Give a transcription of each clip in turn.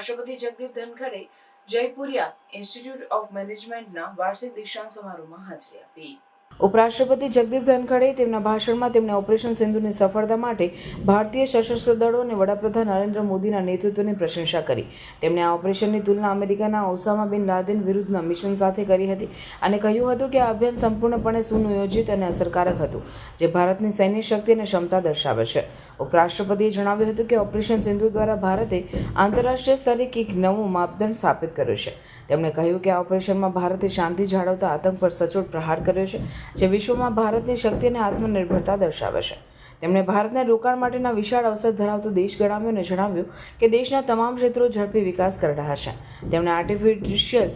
ઉપરાષ્ટ્રપતિ જગદીપ ધનખડે Jaipuria institute of મેનેજમેન્ટના વાર્ષિક દીક્ષાંત સમારોહમાં હાજરી આપી. ઉપરાષ્ટ્રપતિ જગદીપ ધનખડે તેમના ભાષણમાં તેમણે ઓપરેશન સિંધુની સફળતા માટે ભારતીય સશસ્ત્ર દળો અને વડાપ્રધાન નરેન્દ્ર મોદીના નેતૃત્વની પ્રશંસા કરી. તેમણે આ ઓપરેશનની તુલના અમેરિકાના ઓસામા બિન લાદેન વિરુદ્ધના મિશન સાથે કરી હતી અને કહ્યું હતું કે આ અભિયાન સંપૂર્ણપણે સુનિયોજિત અને અસરકારક હતું, જે ભારતની સૈન્ય શક્તિ અને ક્ષમતા દર્શાવે છે. ઉપરાષ્ટ્રપતિએ જણાવ્યું હતું કે ઓપરેશન સિંધુ દ્વારા ભારતે આંતરરાષ્ટ્રીય સ્તરે એક નવું માપદંડ સ્થાપિત કર્યો છે. તેમણે કહ્યું કે આ ઓપરેશનમાં ભારતે શાંતિ જાળવતા આતંક પર સચોટ પ્રહાર કર્યો છે જે વિશ્વમાં ભારતની શક્તિ અને આત્મનિર્ભરતા દર્શાવે છે. તેમણે ભારતને રોકાણ માટેના વિશાળ અવસર ધરાવતો દેશ ગણાવ્યો જણાવ્યું કે દેશના તમામ ક્ષેત્રો ઝડપી વિકાસ કરી રહ્યા છે. તેમણે આર્ટિફિશિયલ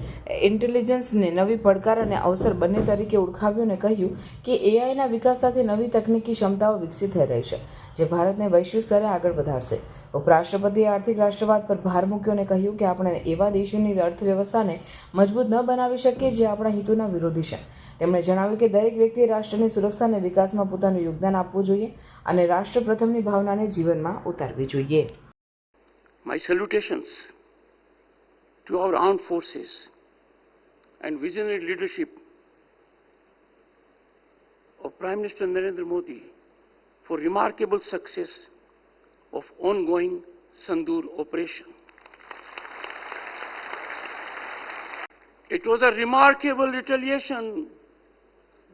ઇન્ટેલિજન્સને નવી પડકાર અને અવસર બંને તરીકે ઓળખાવ્યું અને કહ્યું કે એઆઈના વિકાસ સાથે નવી તકનીકી ક્ષમતાઓ વિકસિત થઈ રહી છે, જે ભારતને વૈશ્વિક સ્તરે આગળ વધારશે. ઉપરાષ્ટ્રપતિએ આર્થિક રાષ્ટ્રવાદ પર ભાર મૂક્યો અને કહ્યું કે આપણે એવા દેશોની અર્થવ્યવસ્થાને મજબૂત ન બનાવી શકીએ જે આપણા હિતોના વિરોધી છે. તેમણે જણાવ્યું કે દરેક વ્યક્તિએ રાષ્ટ્રની સુરક્ષા અને વિકાસમાં પોતાનું યોગદાન આપવું જોઈએ અને રાષ્ટ્ર પ્રથમની ભાવનાને જીવનમાં ઉતારવી જોઈએ. My salutations to our arm forces and visionary leadership of prime minister Narendra Modi for remarkable success of ongoing Sandur operation. It was a remarkable retaliation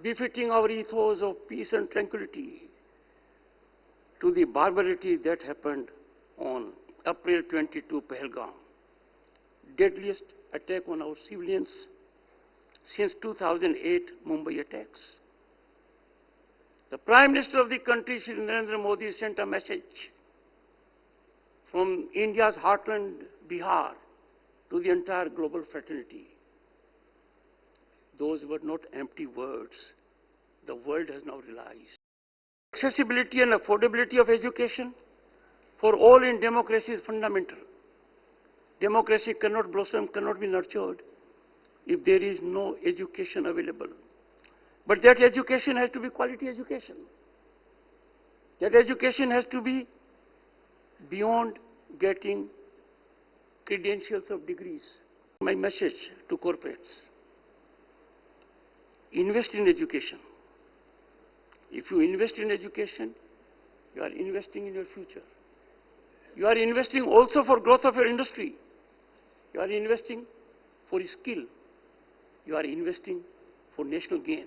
befitting our ethos of peace and tranquility to the barbarity that happened on April 22 Pahalgam, deadliest attack on our civilians since 2008 Mumbai attacks. The Prime Minister of the country, Shri Narendra Modi, sent a message from India's heartland, Bihar, to the entire global fraternity. Those were not empty words. The world has now realized. Accessibility and affordability of education for all in democracy is fundamental. Democracy cannot blossom, cannot be nurtured if there is no education available. But that education has to be quality education. That education has to be beyond getting credentials of degrees. My message to corporates invest in education. If you invest in education, you are investing in your future. You are investing also for growth of your industry. You are investing for skill. You are investing for national gain.